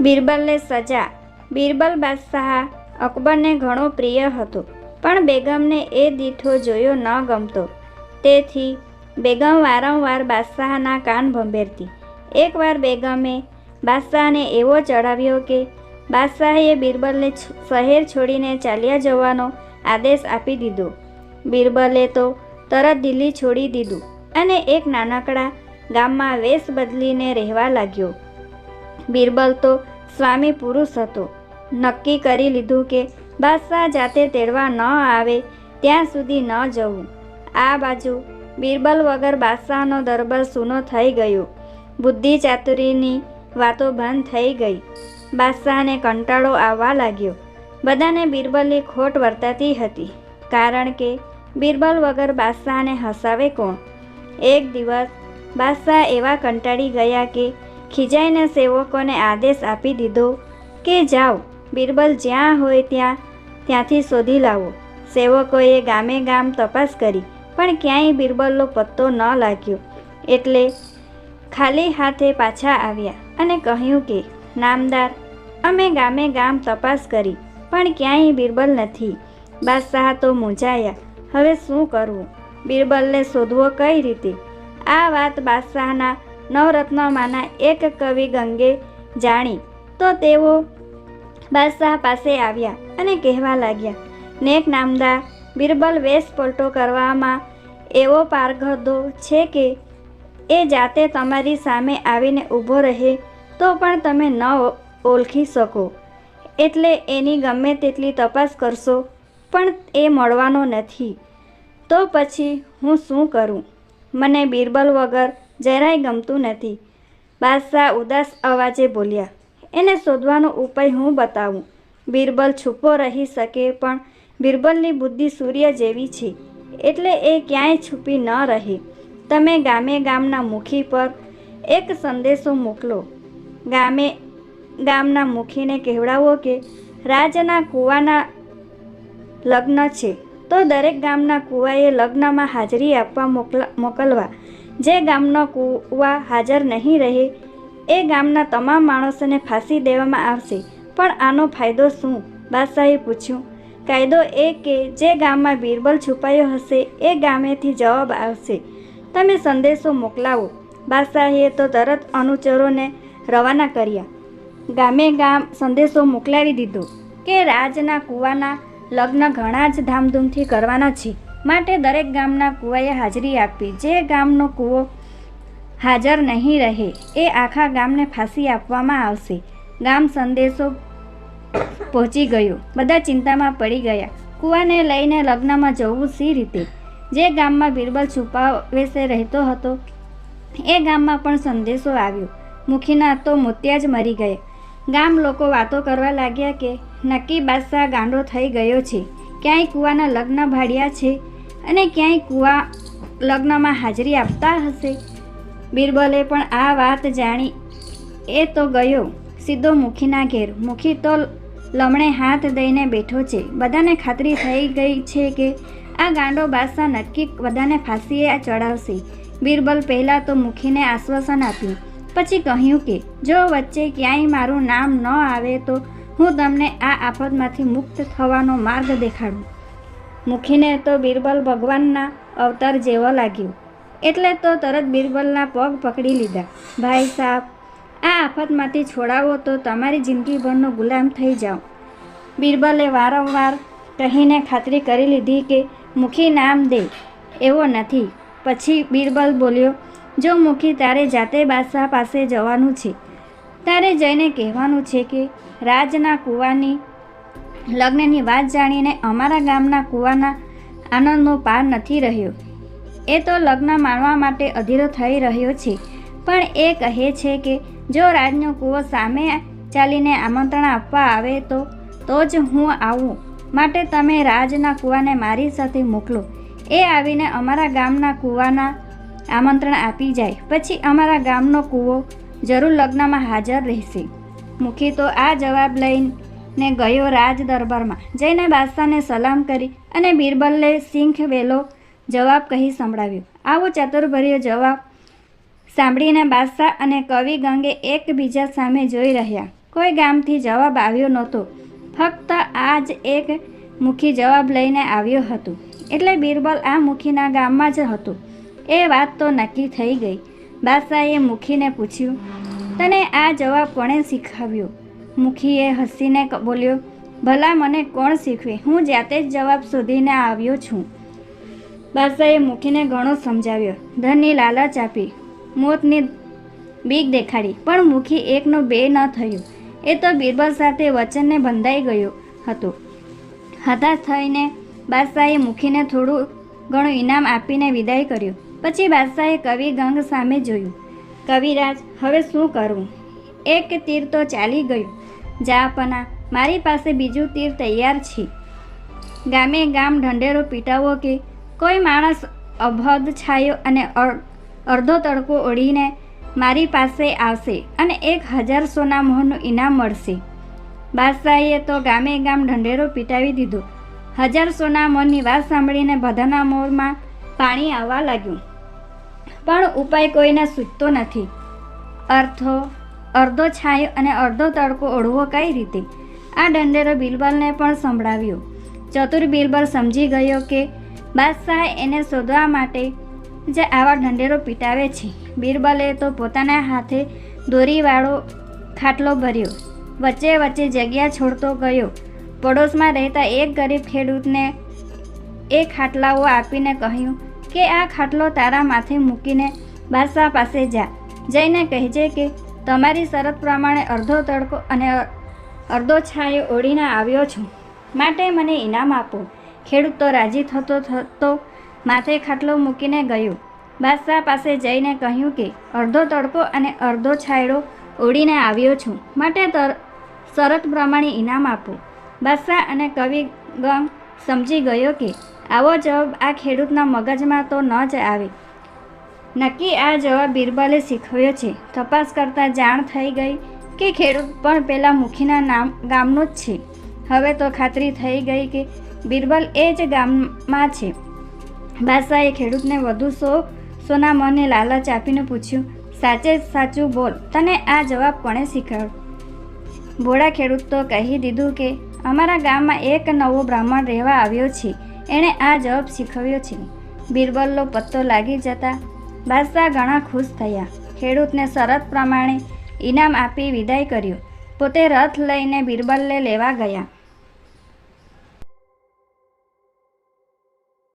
બિરબલને સજા. બિરબલ બાદશાહ અકબરને ઘણો પ્રિય હતો, પણ બેગમને એ દીઠો જોયો ન ગમતો. તેથી બેગમ વારંવાર બાદશાહના કાન ભંભેરતી. એકવાર બેગમે બાદશાહને એવો ચડાવ્યો કે, બાદશાહે બિરબલને શહેર છોડીને ચાલ્યા જવાનો આદેશ આપી દીધો. બિરબલે તો તરત દિલ્હી છોડી દીધું અને એક નાનકડા ગામમાં વેશ બદલીને રહેવા લાગ્યો. બિરબલ તો સ્વામી પુરુષ હતો. નક્કી કરી લીધું કે, બાદશાહ જાતે તેડવા ન આવે ત્યાં સુધી ન જવું. આ બાજુ બિરબલ વગર બાદશાહનો દરબાર સૂનો થઈ ગયો. બુદ્ધિ ચાતુરીની વાતો બંધ થઈ ગઈ. બાદશાહને કંટાળો આવવા લાગ્યો. બધાને બિરબલની ખોટ વર્તાતી હતી. કારણ કે બિરબલ વગર બાદશાહને હસાવે કોણ? એક દિવસ બાદશાહ એવા કંટાળી ગયા કે ખીજાઈને સેવકોને આદેશ આપી દીધો કે જાઓ, બિરબલ જ્યાં હોય ત્યાં, ત્યાંથી શોધી લાવો. સેવકોએ ગામે ગામ તપાસ કરી, પણ ક્યાંય બિરબલનો પત્તો ન લાગ્યો. એટલે ખાલી હાથે પાછા આવ્યા અને કહ્યું કે, નામદાર, અમે ગામે ગામ તપાસ કરી, પણ ક્યાંય બિરબલ નથી. બાદશાહ તો મૂંઝાયા. હવે શું કરવું? બિરબલને શોધવો કઈ રીતે? આ વાત બાદશાહના નવરત્નમાંના એક કવિ ગંગે જાણી. તો તેઓ બાદશાહ પાસે આવ્યા અને કહેવા લાગ્યા, નેક નામદાર, બિરબલ વેશ પલટો કરવામાં એવો પારગધો છે કે એ જાતે તમારી સામે આવીને ઊભો રહે, તો પણ તમે ન ઓળખી શકો. એટલે એની ગમે તેટલી તપાસ કરશો, પણ એ મળવાનો નથી. તો પછી હું શું કરું? મને બિરબલ વગર જરાય ગમતું નથી. બાદશાહ ઉદાસ અવાજે બોલ્યા, એને શોધવાનો ઉપાય હું બતાવું? બિરબલ છૂપો રહી શકે પણ બિરબલની બુદ્ધિ સૂર્ય જેવી છે. એટલે એ ક્યાંય છુપી ન રહે. તમે ગામે ગામના મુખી પર એક સંદેશો મોકલો. ગામે ગામના મુખીને કહેવડાવો કે, રાજના કૂવાના લગ્ન છે. તો દરેક ગામના કૂવાએ લગ્નમાં હાજરી આપવા મોકલા, મોકલવા. જે ગામનો કૂવા હાજર નહીં રહે, એ ગામના તમામ માણસોને ફાંસી દેવામાં આવશે. પણ આનો ફાયદો શું? બાદશાહે પૂછ્યું. કાયદો એ કે, જે ગામમાં બિરબલ છુપાયો હશે, એ ગામેથી જવાબ આવશે. તમે સંદેશો મોકલાવો. બાદશાહીએ તો તરત અનુચરોને રવાના કર્યા. ગામે ગામ સંદેશો મોકલાવી દીધો કે રાજના કૂવાના લગ્ન ઘણા જ ધામધૂમથી કરવાના છે. માટે દરેક ગામના કૂવાએ હાજરી આપી. જે ગામનો કૂવો હાજર નહીં રહે એ આખા ગામને ફાંસી આપવામાં આવશે. ગામ સંદેશો પહોંચી ગયો. બધા ચિંતામાં પડી ગયા. કૂવાને લઈને લગ્નમાં જવું સી રીતે? જે ગામમાં બિરબલ છુપાવેશે રહેતો હતો, એ ગામમાં પણ સંદેશો આવ્યો. મુખીના તો મોતિયા જ મરી ગયા. ગામ લોકો વાતો કરવા લાગ્યા કે, નક્કી બાદશાહ ગાંડો થઈ ગયો છે. ક્યાંય કૂવાના લગ્ન ભાડ્યા છે? અને ક્યાંય કૂવા લગ્નમાં હાજરી આપતા હશે? બિરબલે પણ આ વાત જાણી એ તો ગયો સીધો મુખીના ઘેર. મુખી તો લમણે હાથ દઈને બેઠો છે. બધાને ખાતરી થઈ ગઈ છે કે આ ગાંડો બાદશાહ નક્કી બધાને ફાંસીએ ચડાવશે. બિરબલ પહેલાં તો મુખીને આશ્વાસન આપ્યું. પછી કહ્યું કે, જો વચ્ચે ક્યાંય મારું નામ ન આવે તો હું તમને આ આફતમાંથી મુક્ત થવાનો માર્ગ દેખાડું. મુખીને તો બિરબલ ભગવાનના અવતાર જેવો લાગ્યો. એટલે તો તરત બિરબલના પગ પકડી લીધા. ભાઈ સાહેબ આ આફતમાંથી છોડાવો તો તમારી જિંદગીભરનો ગુલામ થઈ જાઓ. બિરબલે વારંવાર કહીને ખાતરી કરી લીધી કે મુખી નામ દે, એવો નથી. પછી બિરબલ બોલ્યો, જો મુખી તારે જાતે બાદશાહ પાસે જવાનું છે, તારે જઈને કહેવાનું છે કે રાજના કૂવાની, લગ્નની વાત જાણીને અમારા ગામના કૂવાના આનંદનો પાર નથી રહ્યો. એ તો લગ્ન માણવા માટે અધીરો થઈ રહ્યો છે, પણ એ કહે છે કે જો રાજનો કૂવો સામે ચાલીને આમંત્રણ આપવા આવે તો તો જ હું આવું. માટે તમે રાજના કૂવાને મારી સાથે મોકલો. એ આવીને અમારા ગામના કૂવાના આમંત્રણ આપી જાય. પછી અમારા ગામનો કૂવો જરૂર લગ્નમાં હાજર રહેશે. મુખી તો આ જવાબ લઈને ગયો રાજ દરબારમાં. જઈને બાદશાહને સલામ કરી અને બિરબલે સિંખ વેલો જવાબ કહી સંભળાવ્યો. આવો ચતુર્ભર્યો જવાબ સાંભળીને બાદશાહ અને કવિ ગંગે એકબીજા સામે જોઈ રહ્યા. કોઈ ગામથી જવાબ આવ્યો નહોતો. ફક્ત આ જ એક મુખી જવાબ લઈને આવ્યો હતો. એટલે બિરબલ આ મુખીના ગામમાં જ હતું. એ વાત તો નક્કી થઈ ગઈ. બાદશાહે મુખીને પૂછ્યું, તને આ જવાબ કોણે શીખવ્યો? મુખીએ હસીને બોલ્યો, ભલા મને કોણ શીખવે? હું જાતે જ જવાબ શોધીને આવ્યો છું. બાદશાહે મુખીને ઘણો સમજાવ્યો, ધનની લાલચ આપી, મોતની બીક દેખાડી. પણ મુખી એકનો બે ન થયું. એ તો બિરબલ સાથે વચનને બંધાઈ ગયો હતો. હતાશ થઈને બાદશાહે મુખીને થોડું ઘણું ઇનામ આપીને વિદાય કર્યો. પછી બાદશાહે કવિ ગંગ સામે જોયું. કવિરાજ, હવે શું કરવું એક તીર તો ચાલી ગયું. જાપના મારી પાસે બીજું તીર તૈયાર છે. ગામે ગામ ઢંઢેરો પીટાવો કે કોઈ માણસ અભદ છાયો અને અડધો તડકો ઓળીને મારી પાસે આવશે અને એક હજાર સોના મોહરનું ઇનામ મળશે. બાદશાહીએ તો ગામે ગામ ઢંઢેરો પીટાવી દીધો. હજાર સોના મોરની વાત સાંભળીને બધાના મોરમાં પાણી આવવા લાગ્યું. પણ ઉપાય કોઈને સૂચતો નથી. અર્થો, અડધો છાંયો અને અડધો તડકો ઓળવો કઈ રીતે? આ ઢંઢેરો બિરબલને પણ સંભળાવ્યો. ચતુર બિરબલ સમજી ગયો કે બાદશાહ એને શોધવા માટે જે આવા ઢંઢેરો પીટાવે છે. બિરબલે તો પોતાના હાથે દોરીવાળો ખાટલો ભર્યો. વચ્ચે વચ્ચે જગ્યા છોડતો ગયો. પડોશમાં રહેતા એક ગરીબ ખેડૂતને એ ખાટલાઓ આપીને કહ્યું કે આ ખાટલો તારા માથે મૂકીને બાદશાહ પાસે જા. જઈને કહેજે કે તમારી શરત પ્રમાણે અડધો તડકો અને અડધો છાંયો ઓળીને આવ્યો છું. માટે મને ઇનામ આપો. ખેડૂત તો રાજી થતો થતો માથે ખાટલો મૂકીને ગયો. બાદશાહ પાસે જઈને કહ્યું કે, અડધો તડકો અને અડધો છાયડો ઓડીને આવ્યો છું. માટે તર, શરત પ્રમાણે ઇનામ આપો. બાદશાહ અને કવિ ગંગ સમજી ગયો કે, આવો જવાબ આ ખેડૂતના મગજમાં તો ન જ આવે. નક્કી આ જવાબ બિરબલે શીખવ્યો છે. તપાસ કરતાં જાણ થઈ ગઈ કે ખેડૂત પણ પેલા મુખીના નામ, ગામનો જ છે. હવે તો ખાતરી થઈ ગઈ કે બિરબલ એ જ ગામમાં છે. બાદશાહે ખેડૂતને વધુ સો, સોના મને લાલચ આપીને પૂછ્યું, સાચે સાચું બોલ, તને આ જવાબ કોણે શીખવ્યો? ભોળા ખેડૂત તો કહી દીધું કે, અમારા ગામમાં એક નવો બ્રાહ્મણ રહેવા આવ્યો છે, એણે આ જવાબ શીખવ્યો છે. બિરબલનો પત્તો લાગી જતા બાદશાહ ઘણા ખુશ થયા. ખેડૂતને શરત પ્રમાણે ઇનામ આપી વિદાય કર્યો. પોતે રથ લઈને બિરબલને લેવા ગયા.